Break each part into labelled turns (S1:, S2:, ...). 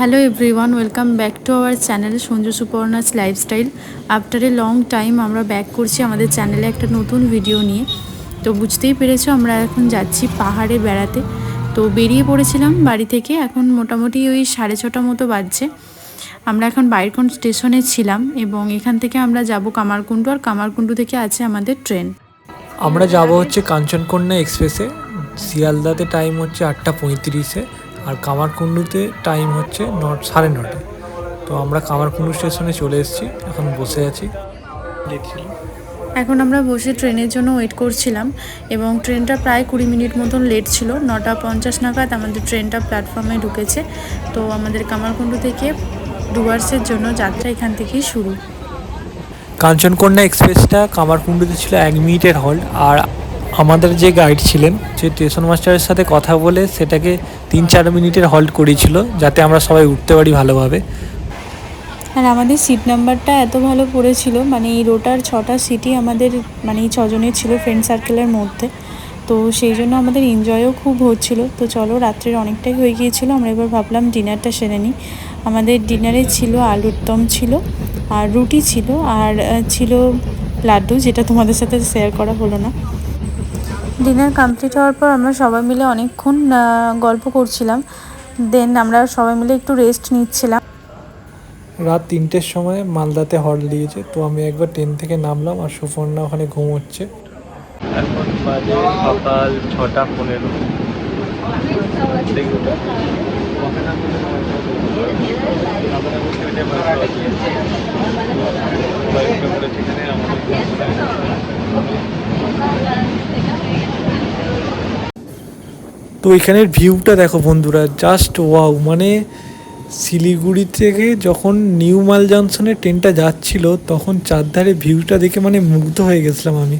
S1: Hello everyone welcome back to our channel Sanju Suparna's lifestyle after a long time আমরা back করছি আমাদের চ্যানেলে একটা নতুন ভিডিও নিয়ে। তো বুঝতেই পেরেছ, আমরা এখন যাচ্ছি পাহাড়ে বেড়াতে। তো বেরিয়ে পড়েছিলাম বাড়ি থেকে, এখন মোটামুটি ওই সাড়ে ছটা মতো বাজছে। আমরা এখন বাইরকন স্টেশনে ছিলাম এবং এখান থেকে আমরা যাব কামারকুণ্ডু, আর কামারকুণ্ডু থেকে আছে আমাদের ট্রেন।
S2: আমরা যাব হচ্ছে কাঞ্চনকন্যা এক্সপ্রেসে, শিয়ালদাতে টাইম হচ্ছে আটটা পঁয়ত্রিশে। আর কামারকুণ্ডুতে টাইম হচ্ছে ন সাড়ে নটা। তো আমরা কামারকুণ্ডু স্টেশনে চলে এসেছি এখন বসে আছি। দেখছিল
S1: এখন আমরা বসে ট্রেনের জন্য ওয়েট করছিলাম এবং ট্রেনটা প্রায় কুড়ি মিনিট মতন লেট ছিল নটা পঞ্চাশ নাগাদ আমাদের ট্রেনটা প্ল্যাটফর্মে ঢুকেছে। তো আমাদের কামারকুণ্ডু থেকে ডুয়ার্সের জন্য যাত্রা এখান থেকেই শুরু।
S2: কাঞ্চনকন্যা এক্সপ্রেসটা কামারকুণ্ডুতে ছিল এক মিনিটের হল্ট আর আমাদের যে গাইড ছিলেন, যে স্টেশন মাস্টারের সাথে কথা বলে সেটাকে তিন চার মিনিটের হল্ট করিয়েছিল যাতে আমরা সবাই উঠতে পারি ভালোভাবে।
S1: আর আমাদের সিট নাম্বারটা এত ভালো পড়েছিল মানে এই রোটার ছটা সিটই আমাদের মানে এই ছজনের ছিল ফ্রেন্ড সার্কেলের মধ্যে। তো সেই জন্য আমাদের এনজয়ও খুব হচ্ছিল। তো চলো রাত্রের অনেকটাই হয়ে গিয়েছিল, আমরা এবার ভাবলাম ডিনারটা সেরে নিই আমাদের ডিনারে ছিল আলুর দম ছিল, আর রুটি ছিল, আর ছিল লাড্ডু, যেটা তোমাদের সাথে শেয়ার করা হলো না। ডিনার কমপ্লিট হওয়ার পর আমরা সবাই মিলে অনেকক্ষণ গল্প করছিলাম। দেন আমরা সবাই মিলে একটু রেস্ট নিচ্ছিলাম।
S2: রাত তিনটের সময় মালদাতে হল্ট দিয়েছে। তো আমি একবার ট্রেন থেকে নামলাম আর সুপর্ণা ওখানে ঘুমোচ্ছে। এখন বাজে সকাল ছটা পনেরো। তো এখানের ভিউটা দেখো বন্ধুরা জাস্ট ওয়াও মানে শিলিগুড়ি থেকে যখন নিউ মাল জংশনে ট্রেনটা যাচ্ছিল, তখন চারধারে ভিউটা দেখে মানে মুগ্ধ হয়ে গেছিলাম আমি।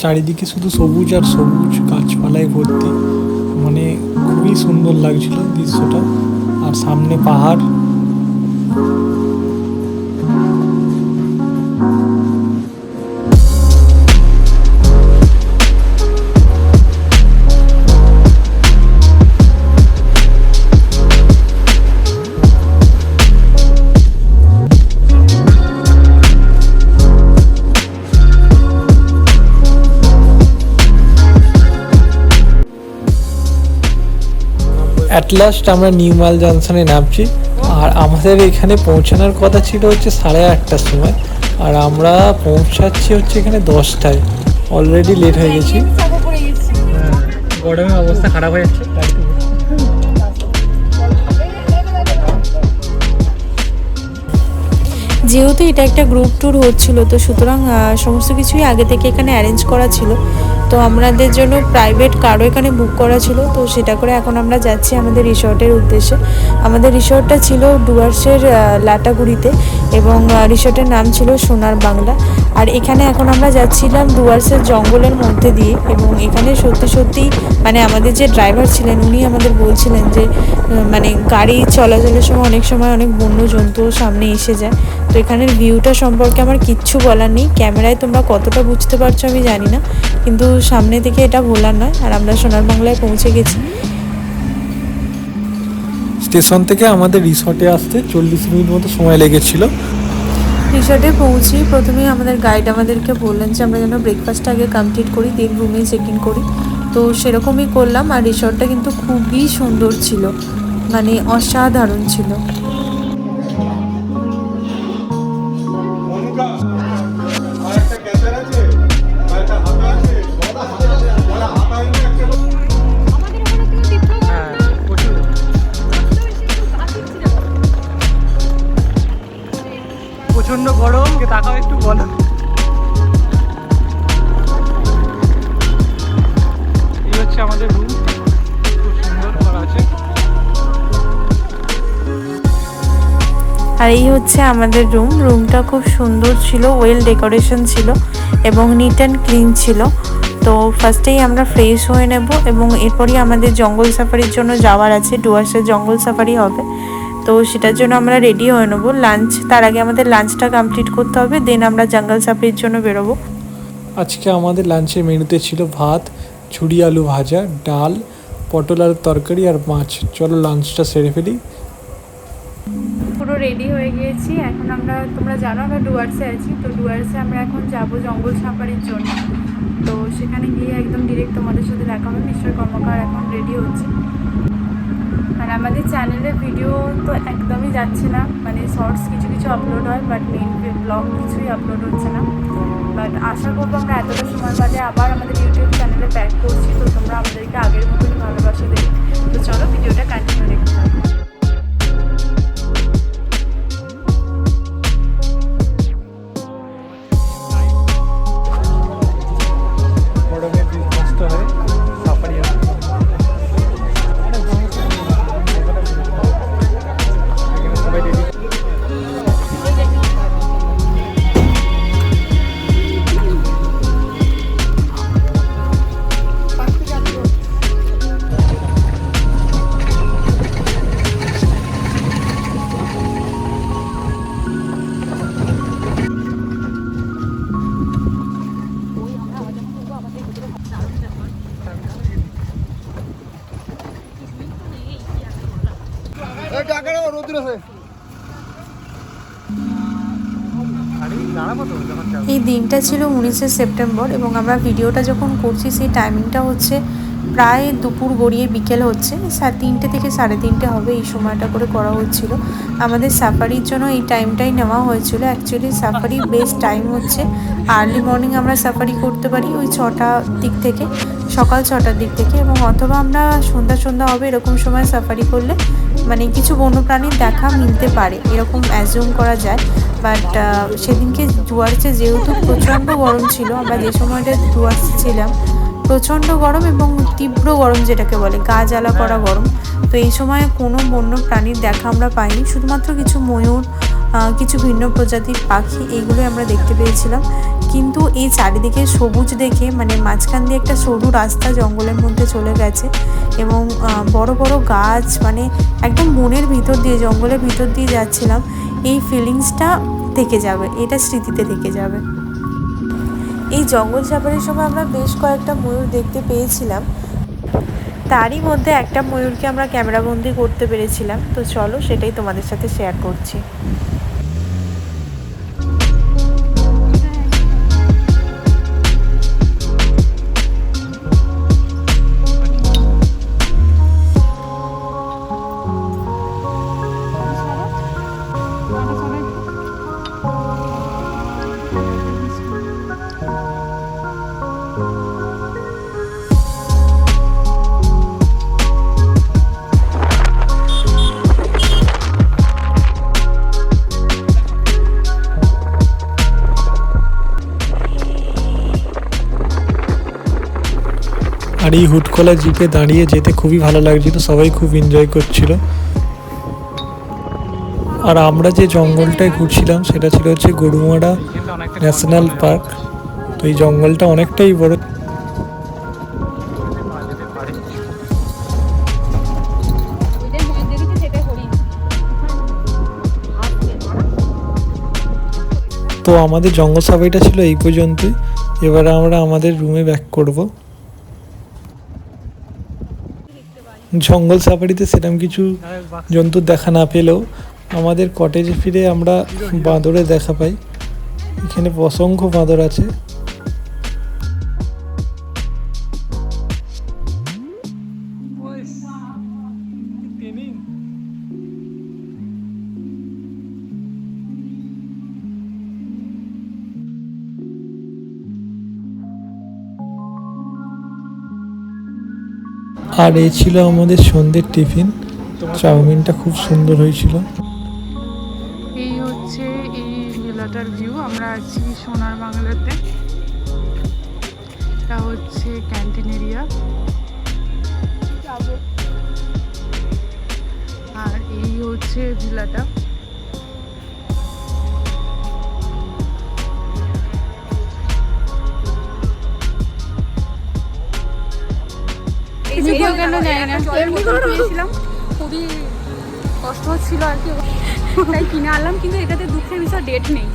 S2: চারিদিকে শুধু সবুজ আর সবুজ গাছপালায় ভর্তি মানে খুবই সুন্দর লাগছিল দৃশ্যটা। আর সামনে পাহাড়। অ্যাট লাস্ট আমরা নিউ মাল জংশনে নামছি। আর আমাদের এখানে পৌঁছানোর কথা ছিল হচ্ছে সাড়ে আটটার সময়। আর আমরা পৌঁছাচ্ছি হচ্ছে এখানে দশটায়। অলরেডি লেট হয়ে গেছি। হ্যাঁ, গরমে অবস্থা খারাপ হয়ে যাচ্ছে।
S1: যেহেতু এটা একটা গ্রুপ ট্যুর হচ্ছিল তো সুতরাং সমস্ত কিছুই আগে থেকে এখানে অ্যারেঞ্জ করা ছিল। তো আমাদের জন্য প্রাইভেট কারও এখানে বুক করা ছিল। তো সেটা করে এখন আমরা যাচ্ছি আমাদের রিসর্টের উদ্দেশ্যে। আমাদের রিসর্টটা ছিল ডুয়ার্সের লাটাগুড়িতে। এবং রিসোর্টের নাম ছিল সোনার বাংলা। আর এখানে এখন আমরা যাচ্ছিলাম ডুয়ার্সের জঙ্গলের মধ্যে দিয়ে এবং এখানে সত্যি সত্যি মানে আমাদের যে ড্রাইভার ছিলেন উনি আমাদের বলছিলেন যে মানে গাড়ি চলাচলের সময় অনেক সময় অনেক বন্য জন্তুও সামনে এসে যায়। তো এখানের ভিউটা সম্পর্কে আমার কিচ্ছু বলার নেই। ক্যামেরায় তোমরা কতটা বুঝতে পারছ আমি জানি না। কিন্তু সামনে থেকে এটা ভোলার নয়। আর আমরা সোনার বাংলায় পৌঁছে গেছি।
S2: স্টেশন থেকে আমাদের রিসর্টে আসতে চল্লিশ মিনিট মতো সময় লেগেছিল।
S1: রিসর্টে পৌঁছি প্রথমেই আমাদের গাইড আমাদেরকে বললেন যে, আমরা যেন ব্রেকফাস্ট আগে কমপ্লিট করি দিন রুমে চেক ইন করি। তো সেরকমই করলাম আর রিসর্টটা কিন্তু খুবই সুন্দর ছিল। মানে অসাধারণ ছিল।
S2: প্রচণ্ড গরম। তাকাও একটু বলো। এই হচ্ছে আমাদের রুম খুব সুন্দর করা আছে।
S1: আর এই হচ্ছে আমাদের রুম রুমটা খুব সুন্দর ছিল ওয়েল ডেকোরেশন ছিল এবং নিট অ্যান্ড ক্লিন ছিল। তো ফার্স্টেই আমরা ফ্রেশ হয়ে নেব এবং এরপরই আমাদের জঙ্গল সাফারির জন্য যাওয়ার আছে। ডুয়ার্সের জঙ্গল সাফারি হবে। তো সেটার জন্য আমরা রেডি হয়ে নেব। লাঞ্চ তার আগে আমাদের লাঞ্চটা কমপ্লিট করতে হবে দেন আমরা জঙ্গল সাফারির জন্য বেরোবো।
S2: আজকে আমাদের লাঞ্চের মেনুতে ছিল ভাত ঝুড়ি আলু ভাজা ডাল পটল আলুর তরকারি আর মাছ। চলো লাঞ্চটা সেরে ফেলি।
S1: পুরো রেডি হয়ে গিয়েছি। এখন আমরা তোমরা জানো আমরা ডুয়ার্সে আছি তো ডুয়ার্সে আমরা এখন যাব জঙ্গল সাফারির জন্য। তো সেখানে গিয়ে একদম ডিরেক্ট তোমাদের সাথে দেখা হবে মিস্টার কর্মকার এখন রেডি হচ্ছে। আর আমাদের চ্যানেলে ভিডিও তো একদমই যাচ্ছে না। মানে শর্টস কিছু কিছু আপলোড হয় বাট মেন ব্লগ কিছুই আপলোড হচ্ছে না। বাট আশা করব আমরা এতটা সময় বাদে আবার আমাদের ইউটিউব চ্যানেলে ব্যাক করছি। তো তোমরা আমাদেরকে আগের মতনই ভালোবাসা দেবে তো চলো ভিডিওটা কন্টিনিউ দেখতে থাকো। এই দিনটা ছিল উনিশে সেপ্টেম্বর এবং আমরা ভিডিওটা যখন করছি সেই টাইমিংটা হচ্ছে প্রায় দুপুর গড়িয়ে বিকেল হচ্ছে তিনটে থেকে সাড়ে তিনটে হবে এই সময়টা করে করা হচ্ছিল। আমাদের সাফারির জন্য এই টাইমটাই নেওয়া হয়েছিল। অ্যাকচুয়ালি সাফারি বেস্ট টাইম হচ্ছে। আর্লি মর্নিং আমরা সাফারি করতে পারি ওই ছটা দিক থেকে, সকাল ছটার দিক থেকে এবং অথবা আমরা সন্ধ্যা সন্ধ্যা হবে এরকম সময় সাফারি করলে মানে কিছু বন্যপ্রাণীর দেখা মিলতে পারে, এরকম অ্যাজিউম করা যায়। বাট সেদিনকে ডুয়ার্সে যেহেতু প্রচণ্ড গরম ছিল, আমরা যে সময়টা ডুয়ার্সে ছিলাম প্রচণ্ড গরম এবং তীব্র গরম যেটাকে বলে গা জ্বালা করা গরম। তো এই সময় কোনো বন্য প্রাণীর দেখা আমরা পাইনি। শুধুমাত্র কিছু ময়ূর কিছু ভিন্ন প্রজাতির পাখি এইগুলোই আমরা দেখতে পেয়েছিলাম। কিন্তু এই চারিদিকে সবুজ দেখে মানে মাঝখান দিয়ে একটা সরু রাস্তা জঙ্গলের মধ্যে চলে গেছে এবং বড় বড় গাছ মানে একদম মনের ভিতর দিয়ে জঙ্গলের ভিতর দিয়ে যাচ্ছিলাম এই ফিলিংসটা থেকে যাবে এটা স্মৃতিতে থেকে যাবে। এই জঙ্গল সাফারির সময় আমরা বেশ কয়েকটা ময়ূর দেখতে পেয়েছিলাম। তারই মধ্যে একটা ময়ূরকে আমরা ক্যামেরাবন্দি করতে পেরেছিলাম। তো চলো সেটাই তোমাদের সাথে শেয়ার করছি।
S2: আর এই হুটকলা জিপে দাঁড়িয়ে যেতে খুবই ভালো লাগছিল, সবাই খুব এনজয় করছিল। আর আমরা যে জঙ্গলটায় ঘুরছিলাম, সেটা ছিল হচ্ছে গরুমারা ন্যাশনাল পার্ক। তো এই জঙ্গলটা অনেকটাই বড়। তো আমাদের জঙ্গল সাফারিটা ছিল এই পর্যন্তই। এবারে আমরা আমাদের রুমে ব্যাক করব। জঙ্গল সাফারিতে সেরকম কিছু জন্তুর দেখা না পেলেও আমাদের কটেজে ফিরে আমরা বাঁদরে দেখা পাই। এখানে অসংখ্য বাঁদর আছে। আর এই ছিল আমাদের সন্ধ্যের টিফিন। চাউমিনটা খুব সুন্দর হয়েছিল।
S1: এই হচ্ছে এই ভিলাটার ভিউ আমরা আছি সোনার বাংলাতে। এটা হচ্ছে ক্যান্টিন এরিয়া আর এই হচ্ছে ভিলাটা
S3: ভিডিও কেন নেয় না? এমনি করে পেয়েছিলাম খুবই কষ্ট হচ্ছিল আর কি। তাই কিনে আনলাম কিন্তু এটাতে দুঃখের বিষয় ডেট নেই।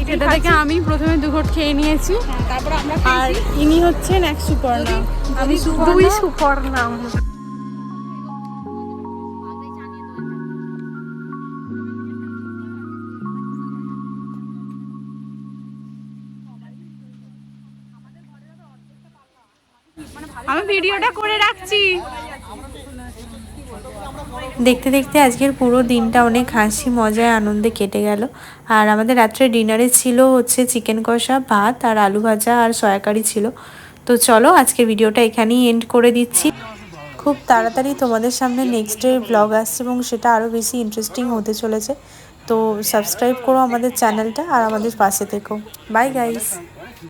S3: এটা
S1: এটা থেকে আমি প্রথমে দুঘট খেয়ে নিয়েছি।
S3: তারপর আমরা
S1: আর ইনি হচ্ছেন এক সুপর্ণা।
S3: আমি
S1: দুই সুপর্ণা।
S3: আমি ভিডিওটা করে রাখছি।
S1: দেখতে দেখতে আজকের পুরো দিনটা অনেক হাসি, মজায়, আনন্দে কেটে গেল। আর আমাদের রাত্রে ডিনারে ছিল হচ্ছে চিকেন কষা, ভাত আর আলু ভাজা আর সয়াকারি ছিল। তো চলো আজকের ভিডিওটা এখানেই এন্ড করে দিচ্ছি। খুব তাড়াতাড়ি তোমাদের সামনে নেক্সট ডে ব্লগ আসছে এবং সেটা আরও বেশি ইন্টারেস্টিং হতে চলেছে। তো সাবস্ক্রাইব করো আমাদের চ্যানেলটা আর আমাদের পাশে থেকো। Bye guys